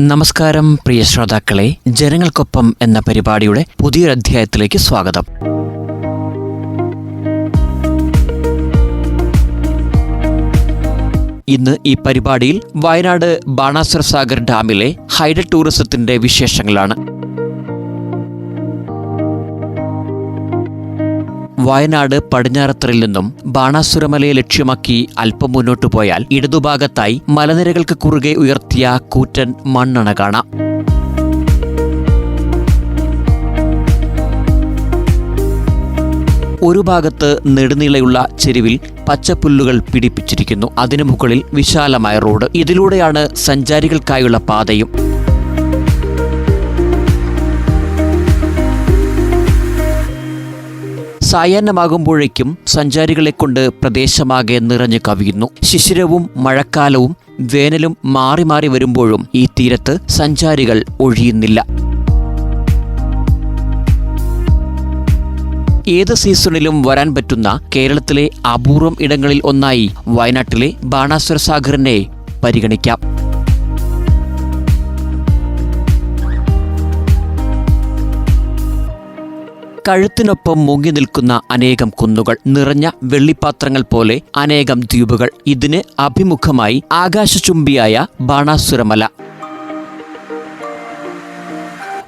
നമസ്കാരം പ്രിയ ശ്രോതാക്കളെ. ജനങ്ങൾക്കൊപ്പം എന്ന പരിപാടിയുടെ പുതിയൊരു അധ്യായത്തിലേക്ക് സ്വാഗതം. ഇന്ന് ഈ പരിപാടിയിൽ വയനാട് ബാണാസുര സാഗർ ഡാമിലെ ഹൈഡൽ ടൂറിസത്തിന്റെ വിശേഷങ്ങളാണ്. വയനാട് പടിഞ്ഞാറത്തറിൽ നിന്നും ബാണാസുരമലയെ ലക്ഷ്യമാക്കി അല്പം മുന്നോട്ടു പോയാൽ ഇടതുഭാഗത്തായി മലനിരകൾക്ക് കുറുകെ ഉയർത്തിയ കൂറ്റൻ മണ്ണണ കാണാം. ഒരു ഭാഗത്ത് നെടുനീളയുള്ള ചെരുവിൽ പച്ചപ്പുല്ലുകൾ പിടിപ്പിച്ചിരിക്കുന്നു. അതിനു മുകളിൽ വിശാലമായ റോഡ്. ഇതിലൂടെയാണ് സഞ്ചാരികൾക്കായുള്ള പാതയും. സായാഹ്നമാകുമ്പോഴേക്കും സഞ്ചാരികളെ കൊണ്ട് പ്രദേശമാകെ നിറഞ്ഞു കവിയുന്നു. ശിശിരവും മഴക്കാലവും വേനലും മാറി മാറി വരുമ്പോഴും ഈ തീരത്ത് സഞ്ചാരികൾ ഒഴിയുന്നില്ല. ഏത് സീസണിലും വരാൻ പറ്റുന്ന കേരളത്തിലെ അപൂർവം ഇടങ്ങളിൽ ഒന്നായി വയനാട്ടിലെ ബാണാസുര സാഗറിനെ പരിഗണിക്കാം. കഴുത്തിനൊപ്പം മുങ്ങി നിൽക്കുന്ന അനേകം കുന്നുകൾ നിറഞ്ഞ വെള്ളിപ്പാത്രങ്ങൾ പോലെ അനേകം ദ്വീപുകൾ ഇതിന് അഭിമുഖമായി ആകാശചുംബിയായ ബാണാസുരമല.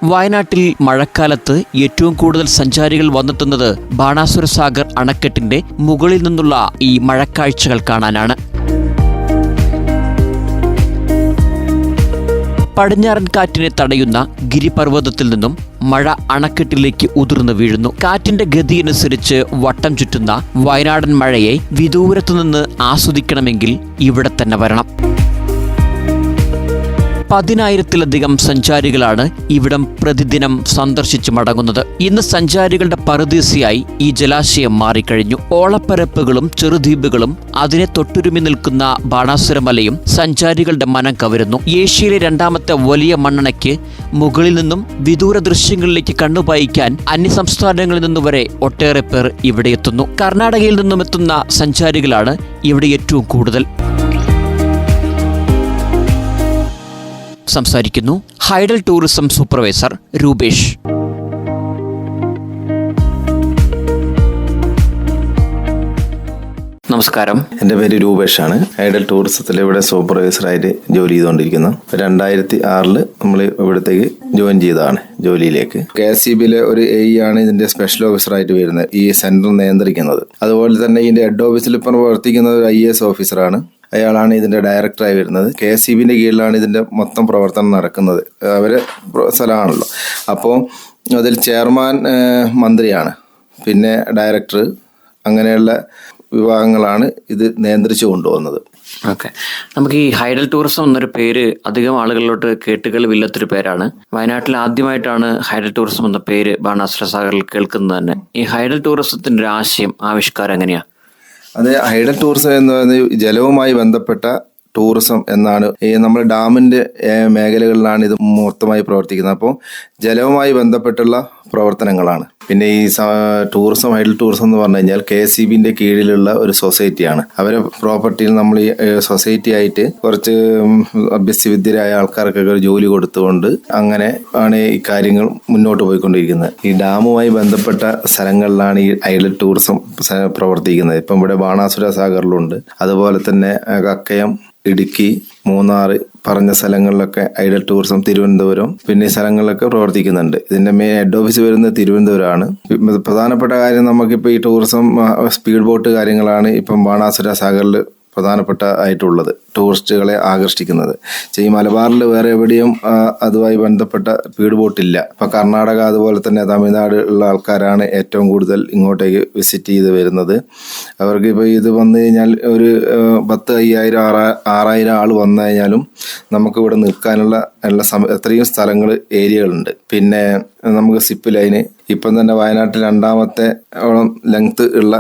വയനാട്ടിൽ മഴക്കാലത്ത് ഏറ്റവും കൂടുതൽ സഞ്ചാരികൾ വന്നെത്തുന്നത് ബാണാസുര സാഗർ അണക്കെട്ടിന്റെ മുകളിൽ നിന്നുള്ള ഈ മഴക്കാഴ്ചകൾ കാണാനാണ്. പടിഞ്ഞാറൻ കാറ്റിനെ തടയുന്ന ഗിരിപർവതത്തിൽ നിന്നും മഴ അണക്കെട്ടിലേക്ക് ഉതിർന്നു വീഴുന്നു. കാറ്റിന്റെ ഗതിയനുസരിച്ച് വട്ടം ചുറ്റുന്ന വയനാടൻ മഴയെ വിദൂരത്തുനിന്ന് ആസ്വദിക്കണമെങ്കിൽ ഇവിടെ തന്നെ വരണം. പതിനായിരത്തിലധികം സഞ്ചാരികളാണ് ഇവിടം പ്രതിദിനം സന്ദർശിച്ച് മടങ്ങുന്നത്. ഇന്ന് സഞ്ചാരികളുടെ പറുദീസയായി ഈ ജലാശയം മാറിക്കഴിഞ്ഞു. ഓളപ്പരപ്പുകളും ചെറുദ്വീപുകളും അതിനെ തൊട്ടുരുമി നിൽക്കുന്ന ബാണാസുരമലയും സഞ്ചാരികളുടെ മനം കവരുന്നു. ഏഷ്യയിലെ രണ്ടാമത്തെ വലിയ മണ്ണണയ്ക്ക് മുകളിൽ നിന്നും വിദൂര ദൃശ്യങ്ങളിലേക്ക് കണ്ണുപായിക്കാൻ അന്യസംസ്ഥാനങ്ങളിൽ നിന്നുവരെ ഒട്ടേറെ പേർ ഇവിടെ എത്തുന്നു. കർണാടകയിൽ നിന്നും എത്തുന്ന സഞ്ചാരികളാണ് ഇവിടെ ഏറ്റവും കൂടുതൽ. സംസാരിക്കുന്നു. Hydel tourism supervisor Rupesh. നമസ്കാരം. എന്റെ പേര് രൂപേഷാണ്. ഹൈഡൽ ടൂറിസത്തിൽ ഇവിടെ സൂപ്പർവൈസറായിട്ട് ജോലി ചെയ്തുകൊണ്ടിരിക്കുന്നു. രണ്ടായിരത്തി ആറിൽ നമ്മൾ ഇവിടത്തേക്ക് ജോയിൻ ചെയ്തതാണ് ജോലിയിലേക്ക്. കെ എസ് സി ബിയിലെ ഒരു എ ആണ് ഇതിന്റെ സ്പെഷ്യൽ ഓഫീസറായിട്ട് വരുന്നത്. ഈ സെന്റർ നിയന്ത്രിക്കുന്നത്. അതുപോലെ തന്നെ ഇതിന്റെ ഹെഡ് ഓഫീസിൽ ഇപ്പം പ്രവർത്തിക്കുന്നത് ഒരു ഐ എസ് ഓഫീസറാണ്. അയാളാണ് ഇതിന്റെ ഡയറക്ടറായി വരുന്നത്. കെ എസ് സി ബിന്റെ കീഴിലാണ് ഇതിന്റെ മൊത്തം പ്രവർത്തനം നടക്കുന്നത്. അവർ സ്ഥലമാണല്ലോ. അപ്പോൾ അതിൽ ചെയർമാൻ മന്ത്രിയാണ്. പിന്നെ ഡയറക്ടർ അങ്ങനെയുള്ള വിഭാഗങ്ങളാണ് ഇത് നിയന്ത്രിച്ചു കൊണ്ടുപോകുന്നത്. ഓക്കെ. നമുക്ക് ഈ ഹൈഡൽ ടൂറിസം എന്നൊരു പേര് അധികം ആളുകളിലോട്ട് കേട്ടുകളിവില്ലാത്തൊരു പേരാണ്. വയനാട്ടിൽ ആദ്യമായിട്ടാണ് ഹൈഡൽ ടൂറിസം എന്ന പേര് ബാണാസുര സാഗറിൽ കേൾക്കുന്നത് തന്നെ. ഈ ഹൈഡൽ ടൂറിസത്തിന്റെ ആശയം ആവിഷ്കാരം എങ്ങനെയാ? അത് ഹൈഡൽ ടൂറിസം എന്ന് പറയുന്നത് ജലവുമായി ബന്ധപ്പെട്ട ടൂറിസം എന്നാണ്. ഈ നമ്മുടെ ഡാമിന്റെ മേഖലകളിലാണ് ഇത് മൊത്തമായി പ്രവർത്തിക്കുന്നത്. അപ്പോൾ ജലവുമായി ബന്ധപ്പെട്ടുള്ള പ്രവർത്തനങ്ങളാണ്. പിന്നെ ഈ ടൂറിസം ഐഡൽ ടൂറിസം എന്ന് പറഞ്ഞു കഴിഞ്ഞാൽ കെ എസ് സി ബിന്റെ കീഴിലുള്ള ഒരു സൊസൈറ്റിയാണ്. അവരെ പ്രോപ്പർട്ടിയിൽ നമ്മൾ ഈ സൊസൈറ്റി ആയിട്ട് കുറച്ച് അഭ്യസ്തവിദ്യരായ ആൾക്കാർക്കൊക്കെ ഒരു ജോലി കൊടുത്തുകൊണ്ട് അങ്ങനെ ആണ് ഈ കാര്യങ്ങൾ മുന്നോട്ട് പോയിക്കൊണ്ടിരിക്കുന്നത്. ഈ ഡാമുമായി ബന്ധപ്പെട്ട സ്ഥലങ്ങളിലാണ് ഈ ഐഡൽ ടൂറിസം പ്രവർത്തിക്കുന്നത്. ഇപ്പം ഇവിടെ ബാണാസുര സാഗറിലുണ്ട്. അതുപോലെ തന്നെ കക്കയം ഇടുക്കി മൂന്നാർ പറഞ്ഞ സ്ഥലങ്ങളിലൊക്കെ ഐഡൽ ടൂറിസം തിരുവനന്തപുരം പിന്നെ ഈ സ്ഥലങ്ങളിലൊക്കെ പ്രവർത്തിക്കുന്നുണ്ട്. ഇതിന്റെ മെയിൻ ഹെഡ് ഓഫീസ് വരുന്നത് തിരുവനന്തപുരമാണ്. പ്രധാനപ്പെട്ട കാര്യം നമുക്കിപ്പോൾ ഈ ടൂറിസം സ്പീഡ് ബോട്ട് കാര്യങ്ങളാണ് ഇപ്പം ബാണാസുര സാഗറിൽ പ്രധാനപ്പെട്ട ആയിട്ടുള്ളത് ടൂറിസ്റ്റുകളെ ആകർഷിക്കുന്നത്. ഈ മലബാറിൽ വേറെ എവിടെയും അതുമായി ബന്ധപ്പെട്ട സ്പീഡ് ബോട്ടില്ല ഇപ്പൊ കർണാടക അതുപോലെ തന്നെ തമിഴ്നാട് ഉള്ള ആൾക്കാരാണ് ഏറ്റവും കൂടുതൽ ഇങ്ങോട്ടേക്ക് വിസിറ്റ് ചെയ്ത് വരുന്നത്. അവർക്ക് ഇപ്പോൾ ഇത് വന്നു കഴിഞ്ഞാൽ ഒരു പത്ത് അയ്യായിരം ആറാ ആറായിരം ആൾ വന്നു കഴിഞ്ഞാലും നമുക്ക് ഇവിടെ നിൽക്കാനുള്ള എല്ലാ സമ എത്രയും സ്ഥലങ്ങൾ ഏരിയകളുണ്ട്. പിന്നെ നമുക്ക് സിപ്പ് ലൈന് ഇപ്പം തന്നെ വയനാട്ടിൽ രണ്ടാമത്തെ ലെങ്ത് ഉള്ള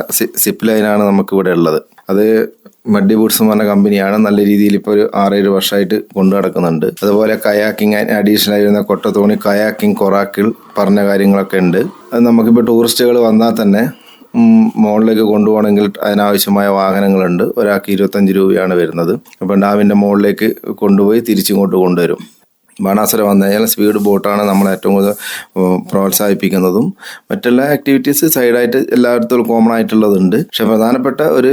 സിപ്പ് ലൈനാണ് നമുക്ക് ഇവിടെ ഉള്ളത്. അത് മഡ്ഡി ബൂട്ട്സ് എന്ന് പറഞ്ഞ കമ്പനിയാണ് നല്ല രീതിയിൽ ഇപ്പോൾ ഒരു ആറേഴ് വർഷമായിട്ട് കൊണ്ടു നടക്കുന്നുണ്ട്. അതുപോലെ കയാക്കിങ് അഡീഷണൽ ആയി വരുന്ന കൊട്ടത്തോണി കയാക്കിംഗ് കൊറാക്കിൾ പറഞ്ഞ കാര്യങ്ങളൊക്കെ ഉണ്ട്. അത് നമുക്കിപ്പോൾ ടൂറിസ്റ്റുകൾ വന്നാൽ തന്നെ മുകളിലേക്ക് കൊണ്ടുപോകണമെങ്കിൽ അതിനാവശ്യമായ വാഹനങ്ങളുണ്ട്. ഒരാൾക്ക് ഇരുപത്തഞ്ച് രൂപയാണ് വരുന്നത്. അപ്പം ഡാമിന്റെ മുകളിലേക്ക് കൊണ്ടുപോയി തിരിച്ചിങ്ങോട്ട് കൊണ്ടുവരും. ബാണാസുര വന്നു കഴിഞ്ഞാൽ സ്പീഡ് ബോട്ടാണ് നമ്മൾ ഏറ്റവും കൂടുതൽ പ്രോത്സാഹിപ്പിക്കുന്നതും. മറ്റെല്ലാ ആക്ടിവിറ്റീസ് സൈഡായിട്ട് എല്ലായിടത്തും കോമൺ ആയിട്ടുള്ളതുണ്ട്. പക്ഷെ പ്രധാനപ്പെട്ട ഒരു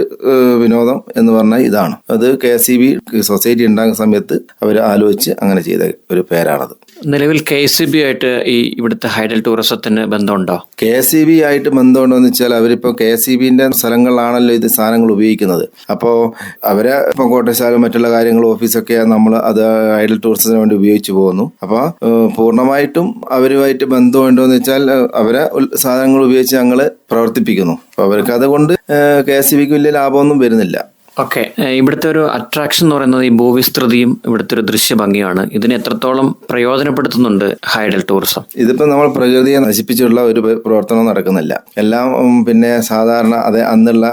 വിനോദം എന്ന് പറഞ്ഞാൽ ഇതാണ്. അത് കെ സൊസൈറ്റി ഉണ്ടാകുന്ന സമയത്ത് അവർ ആലോചിച്ച് അങ്ങനെ ചെയ്ത ഒരു പേരാണത്. നിലവിൽ കെ സി ബി ആയിട്ട് ഈ ഇവിടുത്തെ ഹൈഡൽ ടൂറിസത്തിന് ബന്ധമുണ്ടോ? കെ എസ് ബി ആയിട്ട് ബന്ധമുണ്ടോ എന്ന് വെച്ചാൽ അവരിപ്പോൾ കെ എസ് ബിന്റെ സ്ഥലങ്ങളിലാണല്ലോ ഇത് സാധനങ്ങൾ ഉപയോഗിക്കുന്നത്. അപ്പോൾ അവരെ ഇപ്പം കോട്ടശാല മറ്റുള്ള കാര്യങ്ങൾ ഓഫീസൊക്കെ നമ്മൾ അത് ഹൈഡൽ ടൂറിസത്തിന് വേണ്ടി ഉപയോഗിച്ച് പോകുന്നു. അപ്പോൾ പൂർണമായിട്ടും അവരുമായിട്ട് ബന്ധമുണ്ടോ എന്ന് വെച്ചാൽ അവരെ സാധനങ്ങൾ ഉപയോഗിച്ച് ഞങ്ങൾ പ്രവർത്തിപ്പിക്കുന്നു. അപ്പോൾ അവർക്ക് അതുകൊണ്ട് കെ എസ് ബിക്ക് വലിയ ലാഭമൊന്നും വരുന്നില്ല. ഓക്കെ. ഇവിടുത്തെ ഒരു അട്രാക്ഷൻ എന്ന് പറയുന്നത് ഈ ഭൂവിസ്തൃതിയും ഇവിടുത്തെ ഒരു ദൃശ്യഭംഗിയാണ് ഇതിനെ എത്രത്തോളം പ്രയോജനപ്പെടുത്തുന്നുണ്ട് ഹൈഡൽ ടൂറിസം ഇതിപ്പോ നമ്മൾ പ്രകൃതിയെ നശിപ്പിച്ചുള്ള ഒരു പ്രവർത്തനം നടക്കുന്നില്ല. എല്ലാം പിന്നെ സാധാരണ അതേ അന്നുള്ള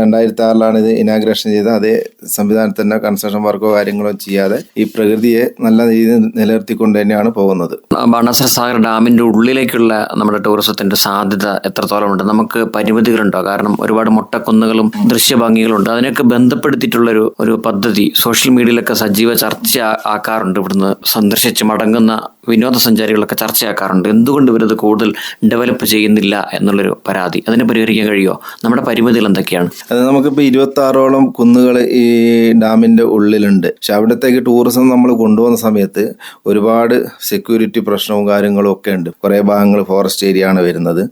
രണ്ടായിരത്തി ആറിലാണ് ഇത് ഇനാഗ്രേഷൻ ചെയ്ത അതേ സംവിധാനത്തിൽ തന്നെ കൺസ്ട്രക്ഷൻ വർക്കോ കാര്യങ്ങളോ ചെയ്യാതെ ഈ പ്രകൃതിയെ നല്ല രീതിയിൽ നിലനിർത്തിക്കൊണ്ട് തന്നെയാണ് പോകുന്നത്. ബാണാസുര സാഗർ ഡാമിന്റെ ഉള്ളിലേക്കുള്ള നമ്മുടെ ടൂറിസത്തിന്റെ സാധ്യത എത്രത്തോളം ഉണ്ട് നമുക്ക് പരിമിതികളുണ്ടോ? കാരണം ഒരുപാട് മുട്ടക്കുന്നുകളും ദൃശ്യഭംഗികളുണ്ട്. അതിനൊക്കെ ബന്ധപ്പെടുത്തിയിട്ടുള്ള ഒരു ഒരു പദ്ധതി സോഷ്യൽ മീഡിയയിലൊക്കെ സജീവ ചർച്ച ആക്കാറുണ്ട്. ഇവിടുന്ന് സന്ദർശിച്ച് മടങ്ങുന്ന വിനോദസഞ്ചാരികളൊക്കെ ചർച്ചയാക്കാറുണ്ട്. എന്തുകൊണ്ട് ഇവരത് കൂടുതൽ ഡെവലപ്പ് ചെയ്യുന്നില്ല എന്നുള്ളൊരു പരാതി. അതിനെ പരിഹരിക്കാൻ കഴിയുമോ നമ്മുടെ പരിമിതികൾ എന്തൊക്കെയാണ്? അത് നമുക്കിപ്പോൾ ഇരുപത്തി ആറോളം കുന്നുകൾ ഈ ഡാമിന്റെ ഉള്ളിലുണ്ട്. പക്ഷെ അവിടത്തേക്ക് ടൂറിസം നമ്മൾ കൊണ്ടുവന്ന സമയത്ത് ഒരുപാട് സെക്യൂരിറ്റി പ്രശ്നവും കാര്യങ്ങളും ഒക്കെ ഉണ്ട്. കുറേ ഭാഗങ്ങൾ ഫോറസ്റ്റ് ഏരിയ ആണ് വരുന്നത്.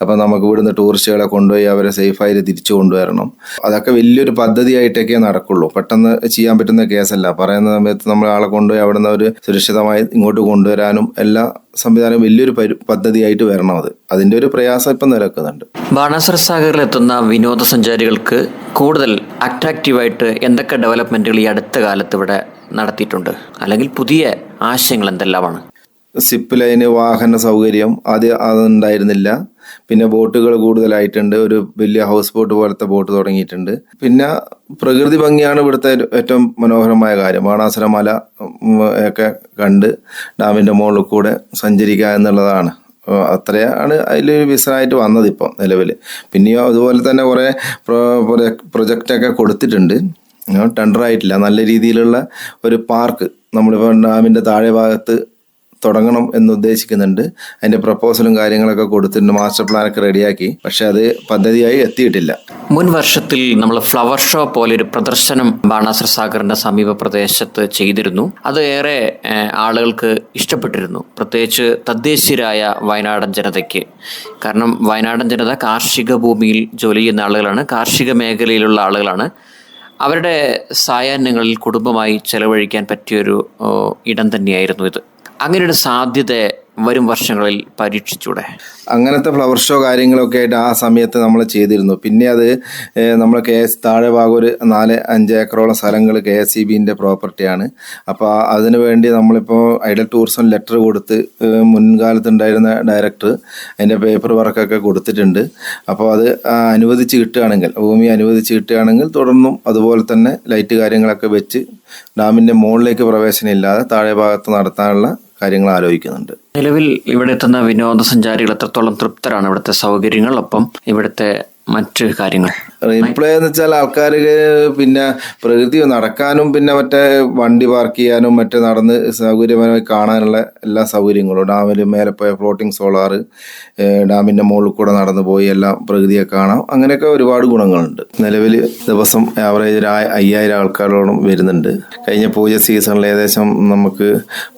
അപ്പം നമുക്ക് ഇവിടുന്ന് ടൂറിസ്റ്റുകളെ കൊണ്ടുപോയി അവരെ സേഫായിട്ട് തിരിച്ചു കൊണ്ടുവരണം. അതൊക്കെ വലിയൊരു പദ്ധതിയായിട്ടൊക്കെ നടക്കുള്ളൂ. പെട്ടെന്ന് ചെയ്യാൻ പറ്റുന്ന കേസല്ല പറയുന്ന സമയത്ത് നമ്മൾ ആളെ കൊണ്ടുപോയി അവിടുന്ന് ഒരു സുരക്ഷിതമായി ഇങ്ങോട്ട് കൊണ്ടുവരാനും എല്ലാ സംവിധാനവും വലിയൊരു പദ്ധതിയായിട്ട് വരണം അത്. അതിന്റെ ഒരു പ്രയാസം ഇപ്പം നിലക്കുന്നുണ്ട് ബാണാസുര സാഗറിൽ എത്തുന്ന വിനോദസഞ്ചാരികൾക്ക് കൂടുതൽ അട്രാക്റ്റീവായിട്ട് എന്തൊക്കെ ഡെവലപ്മെന്റുകൾ ഈ അടുത്ത കാലത്ത് ഇവിടെ നടത്തിയിട്ടുണ്ട്? അല്ലെങ്കിൽ പുതിയ ആശയങ്ങൾ എന്തെല്ലാമാണ്? സിപ്പ് ലൈന് വാഹന സൗകര്യം അത് അതുണ്ടായിരുന്നില്ല. പിന്നെ ബോട്ടുകൾ കൂടുതലായിട്ടുണ്ട്. ഒരു വലിയ ഹൗസ് ബോട്ട് പോലത്തെ ബോട്ട് തുടങ്ങിയിട്ടുണ്ട്. പിന്നെ പ്രകൃതി ഭംഗിയാണ് ഇവിടുത്തെ ഏറ്റവും മനോഹരമായ കാര്യം. ബാണാസുര മല ഒക്കെ കണ്ട് ഡാമിന്റെ മുകളിൽ കൂടെ സഞ്ചരിക്കുക എന്നുള്ളതാണ്. അത്രയാണ് അതിൽ വിസനായിട്ട് വന്നത് ഇപ്പം നിലവിൽ പിന്നെയോ അതുപോലെ തന്നെ കുറേ പ്രൊജക്റ്റൊക്കെ കൊടുത്തിട്ടുണ്ട്. ടെൻഡർ ആയിട്ടില്ല നല്ല രീതിയിലുള്ള ഒരു പാർക്ക് നമ്മളിപ്പോൾ ഡാമിന്റെ താഴെ ഭാഗത്ത് തുടങ്ങണം എന്ന് ഉദ്ദേശിക്കുന്നുണ്ട്. അതിന്റെ പ്രപ്പോസലും കാര്യങ്ങളൊക്കെ കൊടുത്തിട്ടുണ്ട്. മാസ്റ്റർ പ്ലാനൊക്കെ റെഡിയാക്കി പക്ഷെ അത് പദ്ധതിയായി എത്തിയിട്ടില്ല. മുൻ വർഷത്തിൽ നമ്മൾ ഫ്ലവർ ഷോ പോലെ ഒരു പ്രദർശനം ബാണാസുര സാഗറിന്റെ സമീപ പ്രദേശത്ത് ചെയ്തിരുന്നു. അത് ഏറെ ആളുകൾക്ക് ഇഷ്ടപ്പെട്ടിരുന്നു. പ്രത്യേകിച്ച് തദ്ദേശീയരായ വയനാടൻ ജനതയ്ക്ക്. കാരണം വയനാടൻ ജനത കാർഷിക ഭൂമിയിൽ ജോലി ചെയ്യുന്ന ആളുകളാണ്. കാർഷിക മേഖലയിലുള്ള ആളുകളാണ്. അവരുടെ സായാഹ്നങ്ങളിൽ കുടുംബമായി ചെലവഴിക്കാൻ പറ്റിയൊരു ഇടം തന്നെയായിരുന്നു ഇത്. അങ്ങനെ ഒരു സാധ്യത വരും വർഷങ്ങളിൽ പരീക്ഷിച്ചൂടെ? അങ്ങനത്തെ ഫ്ലവർ ഷോ കാര്യങ്ങളൊക്കെ ആയിട്ട് ആ സമയത്ത് നമ്മൾ ചെയ്തിരുന്നു. പിന്നെ അത് നമ്മൾ കെ എസ് താഴെ ഭാഗം ഒരു നാല് അഞ്ച് ഏക്കറോളം സ്ഥലങ്ങൾ കെ എസ് സി ബിന്റെ പ്രോപ്പർട്ടിയാണ് അപ്പോൾ അതിനുവേണ്ടി നമ്മളിപ്പോൾ ഐഡൽ ടൂറിസം ലെറ്റർ കൊടുത്ത് മുൻകാലത്തുണ്ടായിരുന്ന ഡയറക്ടർ അതിന്റെ പേപ്പർ വർക്കൊക്കെ കൊടുത്തിട്ടുണ്ട്. അപ്പോൾ അത് അനുവദിച്ച് കിട്ടുകയാണെങ്കിൽ ഭൂമി അനുവദിച്ച് കിട്ടുകയാണെങ്കിൽ തുടർന്നും അതുപോലെ തന്നെ ലൈറ്റ് കാര്യങ്ങളൊക്കെ വെച്ച് ഡാമിന്റെ മുകളിലേക്ക് പ്രവേശനം ഇല്ലാതെ താഴെ ഭാഗത്ത് നടത്താനുള്ള കാര്യങ്ങൾ ആലോചിക്കുന്നുണ്ട്. നിലവിൽ ഇവിടെ എത്തുന്ന വിനോദസഞ്ചാരികൾ എത്രത്തോളം തൃപ്തരാണ് ഇവിടുത്തെ സൗകര്യങ്ങൾ ഒപ്പം ഇവിടുത്തെ മറ്റ് കാര്യങ്ങൾ. റീപ്ലേ എന്ന് വെച്ചാൽ ആൾക്കാർ പിന്നെ പ്രകൃതി നടക്കാനും പിന്നെ മറ്റേ വണ്ടി പാർക്ക് ചെയ്യാനും മറ്റേ നടന്ന് സൗകര്യപരമായി കാണാനുള്ള എല്ലാ സൗകര്യങ്ങളും. ഡാമിൽ മേലെ പോയ ഫ്ലോട്ടിംഗ് സോളാറ് ഡാമിന്റെ മുകളിൽ കൂടെ നടന്നു പോയി എല്ലാം പ്രകൃതിയെ കാണാം. അങ്ങനെയൊക്കെ ഒരുപാട് ഗുണങ്ങളുണ്ട്. നിലവിൽ ദിവസം ആവറേജ് ഒരു അയ്യായിരം ആൾക്കാരോളം വരുന്നുണ്ട്. കഴിഞ്ഞ പൂജ സീസണിൽ ഏകദേശം നമുക്ക്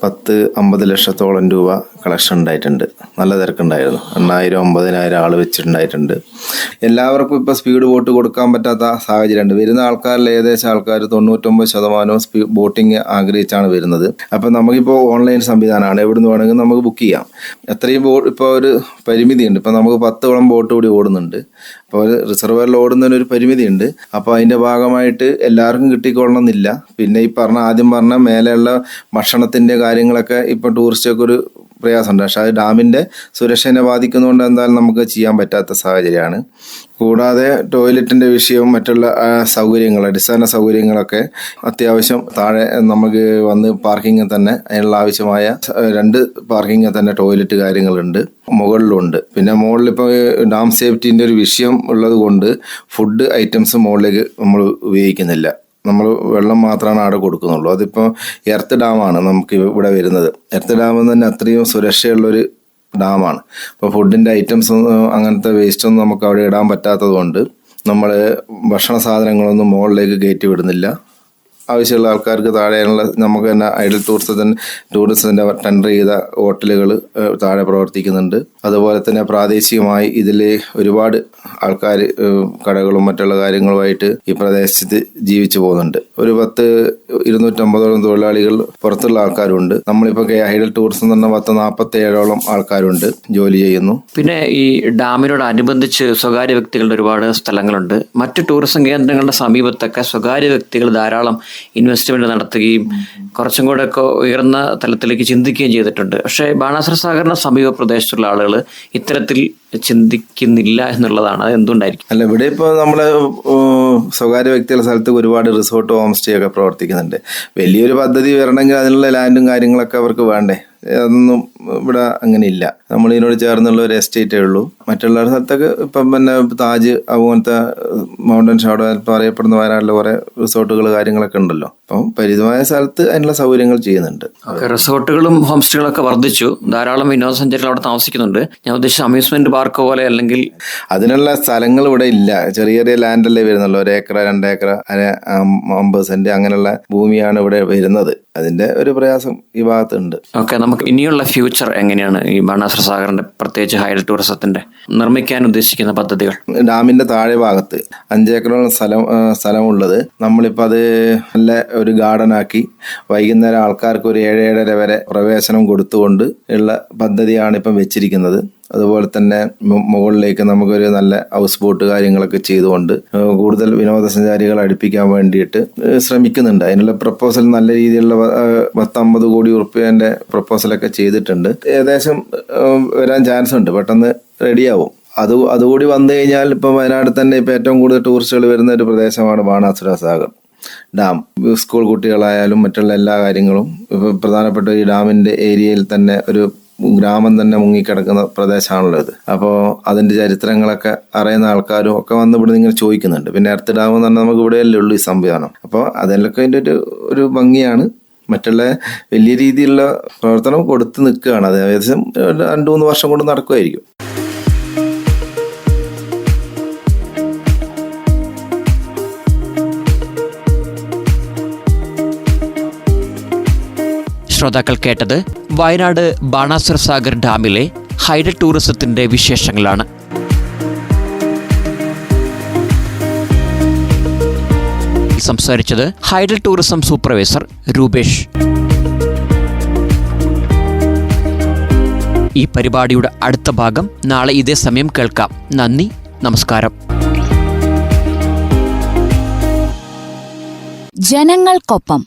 പത്ത് അമ്പത് ലക്ഷത്തോളം രൂപ കളക്ഷൻ ഉണ്ടായിട്ടുണ്ട്. നല്ല തിരക്കുണ്ടായിരുന്നു. എണ്ണായിരം ഒമ്പതിനായിരം ആൾ വെച്ചിട്ടുണ്ടായിട്ടുണ്ട്. എല്ലാവർക്കും ഇപ്പോൾ സ്പീഡ് ബോട്ട് കൊടുക്കാൻ പറ്റാത്ത സാഹചര്യമുണ്ട്. വരുന്ന ആൾക്കാരിൽ ഏകദേശം ആൾക്കാർ തൊണ്ണൂറ്റൊമ്പത് ശതമാനവും സ്പീ ബോട്ടിങ് ആഗ്രഹിച്ചാണ് വരുന്നത്. അപ്പം നമുക്കിപ്പോൾ ഓൺലൈൻ സംവിധാനമാണ്. എവിടെ നിന്ന് വേണമെങ്കിൽ നമുക്ക് ബുക്ക് ചെയ്യാം. എത്രയും ബോട്ട് ഇപ്പോൾ ഒരു പരിമിതിയുണ്ട്. ഇപ്പം നമുക്ക് പത്തോളം ബോട്ട് കൂടി ഓടുന്നുണ്ട്. അപ്പോൾ ഒരു റിസർവറിൽ ഓടുന്നതിന് ഒരു പരിമിതിയുണ്ട്. അപ്പോൾ അതിന്റെ ഭാഗമായിട്ട് എല്ലാവർക്കും കിട്ടിക്കൊള്ളണമെന്നില്ല. പിന്നെ ഈ പറഞ്ഞ ആദ്യം പറഞ്ഞ മേലെയുള്ള ഭക്ഷണത്തിന്റെ കാര്യങ്ങളൊക്കെ ഇപ്പോൾ ടൂറിസ്റ്റൊക്കെ ഒരു പ്രയാസമുണ്ട്. പക്ഷേ അത് ഡാമിന്റെ സുരക്ഷേനെ ബാധിക്കുന്നതുകൊണ്ട് എന്തായാലും നമുക്ക് ചെയ്യാൻ പറ്റാത്ത സാഹചര്യമാണ്. കൂടാതെ ടോയ്ലറ്റിന്റെ വിഷയവും മറ്റുള്ള സൗകര്യങ്ങൾ അടിസ്ഥാന സൗകര്യങ്ങളൊക്കെ അത്യാവശ്യം താഴെ നമുക്ക് വന്ന് പാർക്കിങ്ങിൽ തന്നെ അതിനുള്ള ആവശ്യമായ രണ്ട് പാർക്കിങ്ങിൽ തന്നെ ടോയ്ലറ്റ് കാര്യങ്ങളുണ്ട്. മുകളിലുണ്ട്. പിന്നെ മുകളിൽ ഇപ്പോൾ ഡാം സേഫ്റ്റിന്റെ ഒരു വിഷയം ഉള്ളത് കൊണ്ട് ഫുഡ് ഐറ്റംസ് മുകളിലേക്ക് നമ്മൾ ഉപയോഗിക്കുന്നില്ല. നമ്മൾ വെള്ളം മാത്രമാണ് അവിടെ കൊടുക്കുന്നുള്ളൂ. അതിപ്പോൾ എർത്ത് ഡാമാണ് നമുക്ക് ഇവിടെ വരുന്നത്. എർത്ത് ഡാം തന്നെ അത്രയും സുരക്ഷയുള്ളൊരു ഡാമാണ്. അപ്പോൾ ഫുഡിന്റെ ഐറ്റംസ് അങ്ങനത്തെ വേസ്റ്റൊന്നും നമുക്ക് അവിടെ ഇടാൻ പറ്റാത്തത് കൊണ്ട് നമ്മൾ ഭക്ഷണ സാധനങ്ങളൊന്നും മുകളിലേക്ക് കയറ്റി വിടുന്നില്ല. ആവശ്യമുള്ള ആൾക്കാർക്ക് താഴെയുള്ള നമുക്ക് തന്നെ ഐഡൽ ടൂറിസത്തിന് ടൂറിസത്തിന്റെ ടെൻഡർ ചെയ്ത ഹോട്ടലുകൾ താഴെ പ്രവർത്തിക്കുന്നുണ്ട്. അതുപോലെ തന്നെ പ്രാദേശികമായി ഇതിൽ ഒരുപാട് ആൾക്കാർ കടകളും മറ്റുള്ള കാര്യങ്ങളുമായിട്ട് ഈ പ്രദേശത്ത് ജീവിച്ചു പോകുന്നുണ്ട്. ഒരു പത്ത് ഇരുന്നൂറ്റമ്പതോളം തൊഴിലാളികൾ പുറത്തുള്ള ആൾക്കാരുണ്ട്. നമ്മളിപ്പോൾ ഐഡൽ ടൂറിസം എന്ന് പറഞ്ഞാൽ പത്ത് നാൽപ്പത്തി ഏഴോളം ആൾക്കാരുണ്ട് ജോലി ചെയ്യുന്നു. പിന്നെ ഈ ഡാമിനോടനുബന്ധിച്ച് സ്വകാര്യ വ്യക്തികളുടെ ഒരുപാട് സ്ഥലങ്ങളുണ്ട്. മറ്റ് ടൂറിസം കേന്ദ്രങ്ങളുടെ സമീപത്തൊക്കെ സ്വകാര്യ വ്യക്തികൾ ധാരാളം ഇൻവെസ്റ്റ്മെന്റ് നടത്തുകയും കുറച്ചും കൂടെ ഒക്കെ ഉയർന്ന തലത്തിലേക്ക് ചിന്തിക്കുകയും ചെയ്തിട്ടുണ്ട്. പക്ഷേ ബാണാസുര സാഗറിന് സമീപ പ്രദേശത്തുള്ള ആളുകൾ ഇത്തരത്തിൽ ചിന്തിക്കുന്നില്ല എന്നുള്ളതാണ്. അത് എന്തുകൊണ്ടായിരിക്കും? അല്ല ഇവിടെ ഇപ്പോൾ നമ്മൾ സ്വകാര്യ വ്യക്തികളുടെ സ്ഥലത്ത് ഒരുപാട് റിസോർട്ട് ഹോം സ്റ്റേ ഒക്കെ പ്രവർത്തിക്കുന്നുണ്ട്. വലിയൊരു പദ്ധതി വരണമെങ്കിൽ അതിനുള്ള ലാൻഡും കാര്യങ്ങളൊക്കെ അവർക്ക് വേണ്ടേ? അതൊന്നും ഇവിടെ അങ്ങനെ ഇല്ല നമ്മൾ ഇതിനോട് ചേർന്നുള്ള ഒരു എസ്റ്റേറ്റേ ഉള്ളൂ. മറ്റുള്ള സ്ഥലത്തൊക്കെ ഇപ്പം പിന്നെ താജ് അതുപോലത്തെ മൗണ്ടൻ ഷാഡോ ഇപ്പം അറിയപ്പെടുന്ന വയനാട്ടിലെ കുറേ റിസോർട്ടുകൾ കാര്യങ്ങളൊക്കെ ഉണ്ടല്ലോ. അപ്പം പരിമിതമായ സ്ഥലത്ത് അതിനുള്ള സൗകര്യങ്ങൾ ചെയ്യുന്നുണ്ട്. റിസോർട്ടുകളും ഹോം സ്റ്റേകളൊക്കെ വർദ്ധിച്ചു. ധാരാളം വിനോദസഞ്ചാരികൾ അവിടെ താമസിക്കുന്നുണ്ട്. ഞാൻ ഉദ്ദേശിച്ച അമ്യൂസ്മെന്റ് പാർക്ക് പോലെ അല്ലെങ്കിൽ അതിനുള്ള സ്ഥലങ്ങൾ ഇവിടെ ഇല്ല. ചെറിയ ചെറിയ ലാൻഡല്ലേ വരുന്നുള്ളൂ. ഒരു ഏക്കർ രണ്ട് ഏക്കർ അര അമ്പത് സെന്റ് അങ്ങനെയുള്ള ഭൂമിയാണ് ഇവിടെ വരുന്നത്. അതിന്റെ ഒരു പ്രയാസം ഈ ഭാഗത്തുണ്ട്. ഓക്കെ നമുക്ക് ഇനിയുള്ള ഫ്യൂച്ചർ എങ്ങനെയാണ് ഈ ബാണാസുര സാഗറിന്റെ പ്രത്യേകിച്ച് ഹൈഡൽ ടൂറിസത്തിന്റെ നിർമ്മിക്കാൻ ഉദ്ദേശിക്കുന്ന പദ്ധതികൾ? ഡാമിന്റെ താഴെ ഭാഗത്ത് അഞ്ചേക്കറോളം സ്ഥലം സ്ഥലമുള്ളത്. നമ്മളിപ്പോൾ അത് നല്ല ഒരു ഗാർഡൻ ആക്കി വൈകുന്നേരം ആൾക്കാർക്ക് ഒരു ഏഴ് ഏഴര വരെ പ്രവേശനം കൊടുത്തുകൊണ്ട് ഉള്ള പദ്ധതിയാണ് ഇപ്പം വെച്ചിരിക്കുന്നത്. അതുപോലെ തന്നെ മുകളിലേക്ക് നമുക്കൊരു നല്ല ഹൗസ് ബോട്ട് കാര്യങ്ങളൊക്കെ ചെയ്തുകൊണ്ട് കൂടുതൽ വിനോദസഞ്ചാരികളെ അടുപ്പിക്കാൻ വേണ്ടിയിട്ട് ശ്രമിക്കുന്നുണ്ട്. അതിനുള്ള പ്രപ്പോസൽ നല്ല രീതിയിലുള്ള പത്തമ്പത് കോടി ഉറുപ്പ്യന്റെ പ്രപ്പോസലൊക്കെ ചെയ്തിട്ടുണ്ട്. ഏകദേശം വരാൻ ചാൻസ് ഉണ്ട്. പെട്ടെന്ന് റെഡിയാവും അത് അതുകൂടി വന്നു കഴിഞ്ഞാൽ ഇപ്പം വയനാട് തന്നെ ഇപ്പം ഏറ്റവും കൂടുതൽ ടൂറിസ്റ്റുകൾ വരുന്ന ഒരു പ്രദേശമാണ് ബാണാസുര സാഗർ. ഡാം. സ്കൂൾ കുട്ടികളായാലും മറ്റുള്ള എല്ലാ കാര്യങ്ങളും പ്രധാനപ്പെട്ട ഈ ഡാമിന്റെ ഏരിയയിൽ തന്നെ ഒരു ഗ്രാമം തന്നെ മുങ്ങിക്കിടക്കുന്ന പ്രദേശമാണല്ലോ ഇത്. അപ്പോൾ അതിന്റെ ചരിത്രങ്ങളൊക്കെ അറിയുന്ന ആൾക്കാരും ഒക്കെ വന്ന് ഇവിടെ ഇങ്ങനെ ചോദിക്കുന്നുണ്ട്. പിന്നെ എർത്ത് ഡാം എന്ന് പറഞ്ഞാൽ നമുക്ക് ഇവിടെയല്ലേ ഉള്ളൂ ഈ സംവിധാനം. അപ്പോൾ അതിലൊക്കെ അതിന്റെ ഒരു ഒരു ഭംഗിയാണ്. മറ്റുള്ള വലിയ രീതിയിലുള്ള പ്രവർത്തനം കൊടുത്ത് നിൽക്കുകയാണ്. അത് ഏകദേശം രണ്ട് മൂന്ന് വർഷം കൊണ്ട് നടക്കുമായിരിക്കും. ശ്രോതാക്കൾ കേട്ടത് വയനാട് ബാണാസുര സാഗർ ഡാമിലെ ഹൈഡൽ ടൂറിസത്തിന്റെ വിശേഷങ്ങളാണ്. സംസാരിച്ചത് ഹൈഡൽ ടൂറിസം സൂപ്പർവൈസർ രൂപേഷ്. ഈ പരിപാടിയുടെ അടുത്ത ഭാഗം നാളെ ഇതേ സമയം കേൾക്കാം. നന്ദി നമസ്കാരം. ജനങ്ങൾക്കൊപ്പം